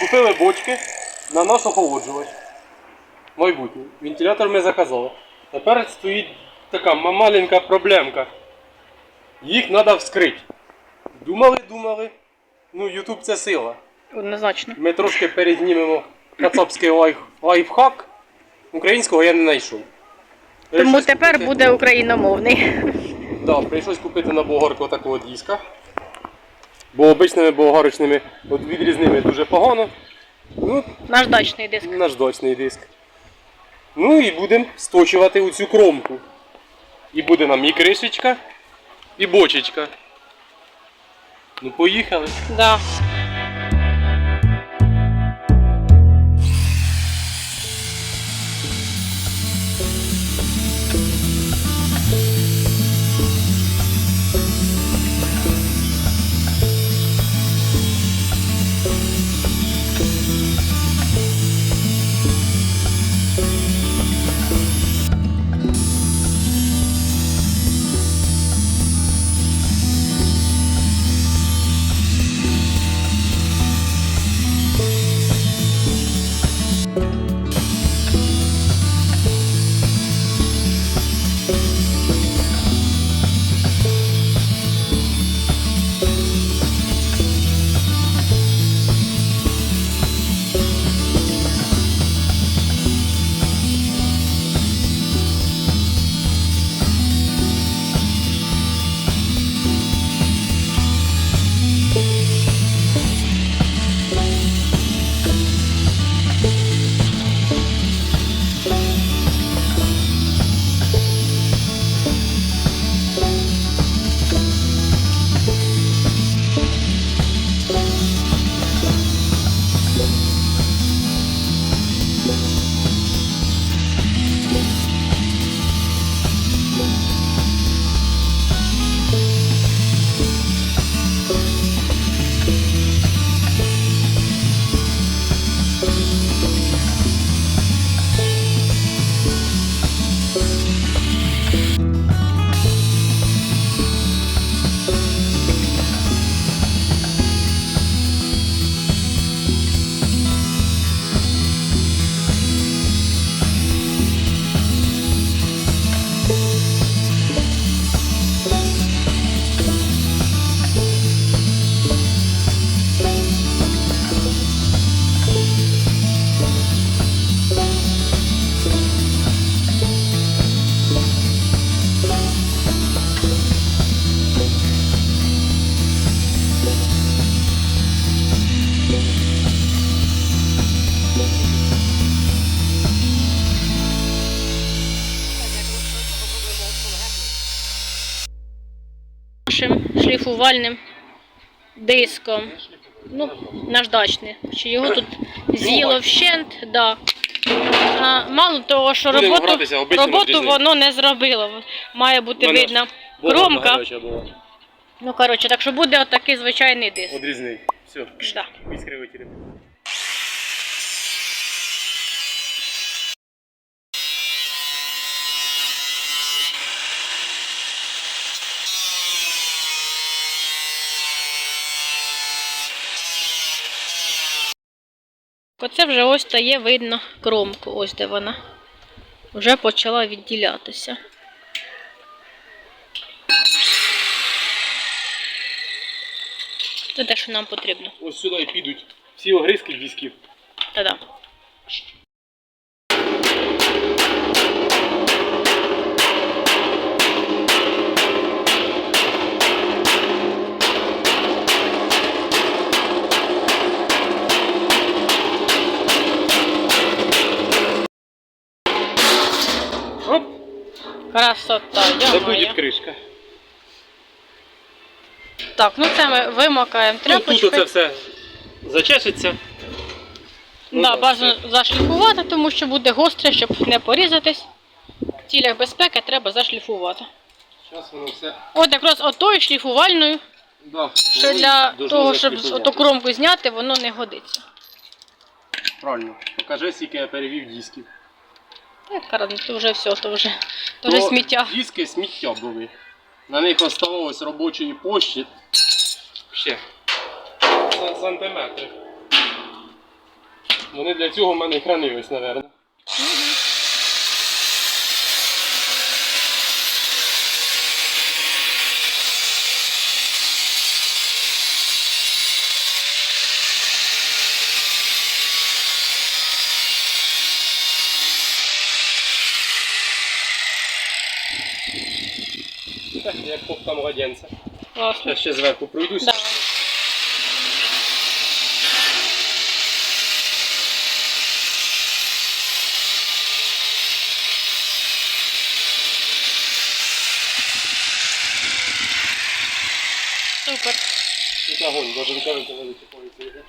Купили бочки на наш охолоджувач. Майбутній. Вентилятор ми заказали. Тепер стоїть така маленька проблемка. Їх треба вскрити. Думали, думали. Ну, Ютуб це сила. Однозначно. Ми трошки перезнімемо кацапський лайф, лайфхак. Українського я не знайшов. Тому тепер купити- буде україномовний. Да, прийшлось купити на болгарку такого диска. Бо обичними болгарочними от відрізними дуже погано. Ну, Наш дачний диск. наждачний диск. Ну і будемо сточувати у цю кромку. І буде нам і кришечка, і бочечка. Ну, поїхали. Да. Нашим шліфувальним диском. Ну, наждачний. Чи його тут з'їло вщент, да. А, мало того, що Будемо роботу, гратися обичним роботу воно не зробило. Має бути Мене видна кромка. Ну, коротше, так що буде отакий звичайний диск. Одрізний. Все. Да. Оце вже ось стає видно кромку, ось де вона. Вже почала відділятися. Це те, що нам потрібно. Ось сюди і підуть всі огризки дисків. Та-да. Красота, Це я буде кришка. Так, ну це ми вимокаємо Ну, тут тряпочкою. оце все зачешеться. Ну, да, так, бажано зашліфувати, тому що буде гостре, щоб не порізатись. В цілях безпеки треба зашліфувати. Зараз воно все. От якраз отою шліфувальною, Да, що воно для должно того, щоб зашліфувати. оту кромку зняти, воно не годиться. Правильно. Покажи, скільки я перевів дисків. Так, карадно, то вже все, то вже, то вже сміття. Диски сміття були. На них оставалось робочої площі. Ще. сантиметри. Вони для цього в мене хранились, мабуть. Як кофта младенця. Я ще зверху пройдуся. Давай. Супер. Тут огонь, должен кажуть, вони чіпуються.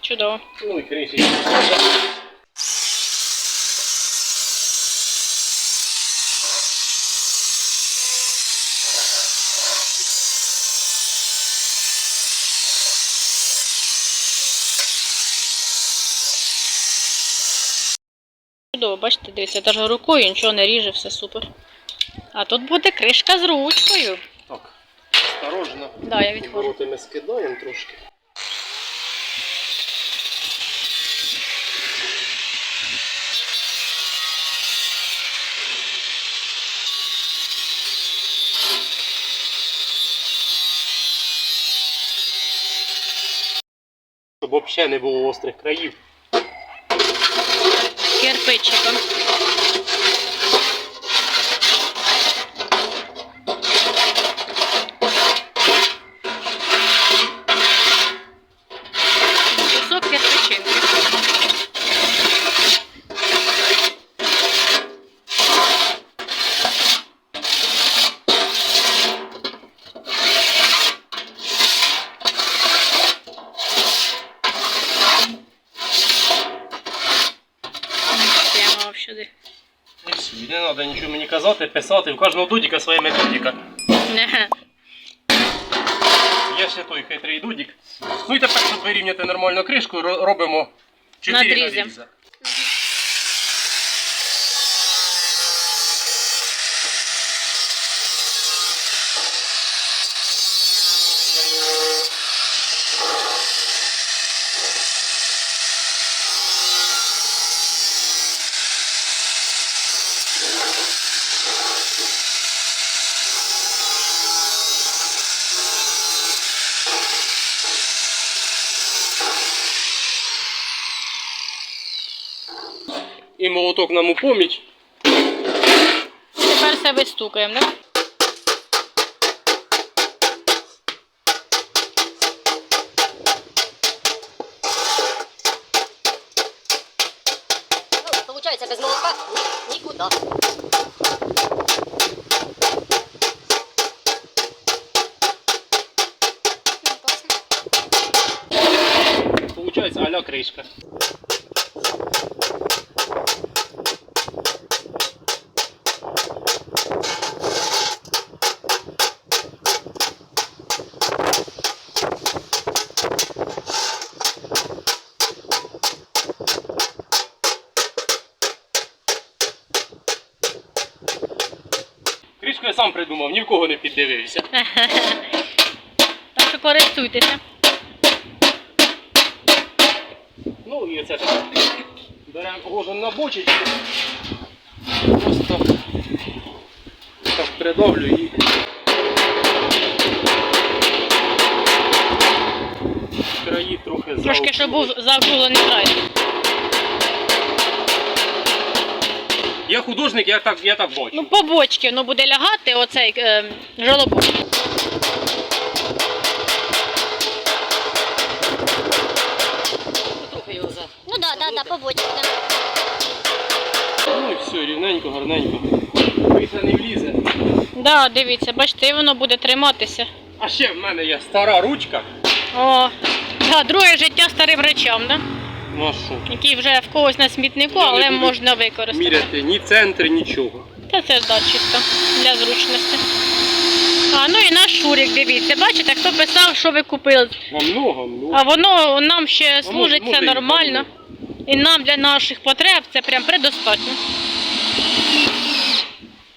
Чудово. Ну і криші. Чудово, бачите, дивіться, навіть рукою нічого не ріже, все супер. А тут буде кришка з ручкою. Так, осторожно. Да, я відходжу. Вороти ми скидаємо трошки. Щоб взагалі не було острих країв. Кирпичиком. Кусок кирпичинки. Прямо сюди. І все, не треба нічого мені казати, писати. У кожного дудіка своя методика. Я ще той хитрий дудік. Ну і тепер, щоб вирівняти нормально кришку, ро- робимо 4 Надрізи. надрізи. І молоток нам у поміч. Тепер все вистукаємо, так? Ну, получается, без молотка никуда. Получається а-ля кришка. Сам придумав, ні в кого не піддивився. Так що користуйтеся. Ну і це так. Беремо ложимо на бочечку. Просто так придавлю і. Краї трохи Трошки, щоб був заокруглений край. Я художник, я так, я так бачу. Ну, по бочці воно буде лягати, оцей е, жолобок. Ну да, да, да, побочки. Да. Ну і все, рівненько, гарненько. Віса не влізе. Да, дивіться, бачите, і воно буде триматися. А ще в мене є стара ручка. О, да, друге життя старим речам, да? Ну а що? які вже в когось на смітнику, але можна використати. Міряти ні центр, нічого. Та це ж да, чисто для зручності. А, ну і наш шурик, дивіться, бачите, хто писав, що ви купили. А много, много. А воно нам ще служить може це і нормально. І нам для наших потреб це прям предостатньо.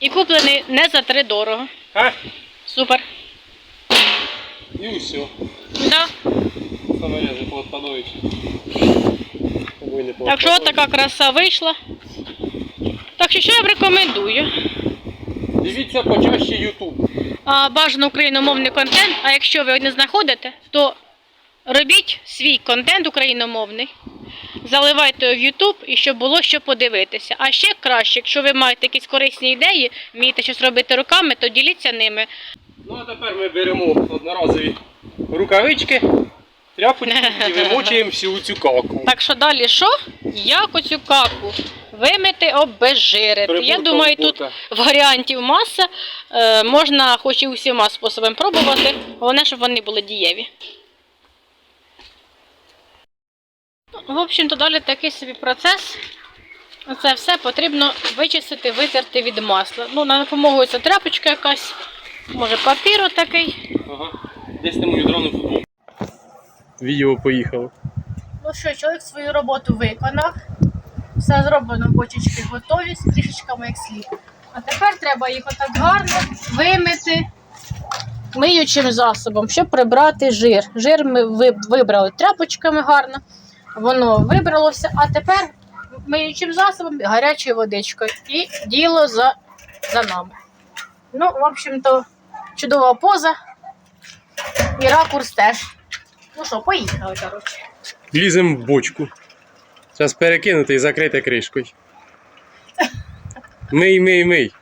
І куплений не за три дорого. А? Супер. І все. Да. Саморези не Так що така краса вийшла. Так що що я б рекомендую? Дивіться почаще YouTube. А, бажано україномовний контент, а якщо ви не знаходите, то робіть свій контент україномовний, заливайте його в YouTube і щоб було що подивитися. А ще краще, якщо ви маєте якісь корисні ідеї, вмієте щось робити руками, то діліться ними. Ну а тепер ми беремо одноразові рукавички, тряпочки і вимочуємо всю цю каку. Так що далі що? Як оцю каку вимити, обезжирити. Я Приборка думаю, тут варіантів маса. Е, можна хоч і усіма способами пробувати, головне, щоб вони були дієві. В общем-то, далі такий собі процес. Це все потрібно вичистити, витерти від масла. Ну, на допомогу це тряпочка якась, може папір отакий. Ага. Десь на мою дрону футбол. Відео поїхало. Ну що, чоловік свою роботу виконав. Все зроблено, бочечки готові з трішечками як слід. А тепер треба їх отак гарно вимити миючим засобом, щоб прибрати жир. Жир ми вибрали тряпочками гарно, воно вибралося, а тепер миючим засобом гарячою водичкою. І діло за, за нами. Ну, в общем-то, чудова поза і ракурс теж. Ну що, поїхали, коротше. Ліземо в бочку. Зараз перекинути і закрити кришкою. Мий, мий, мий.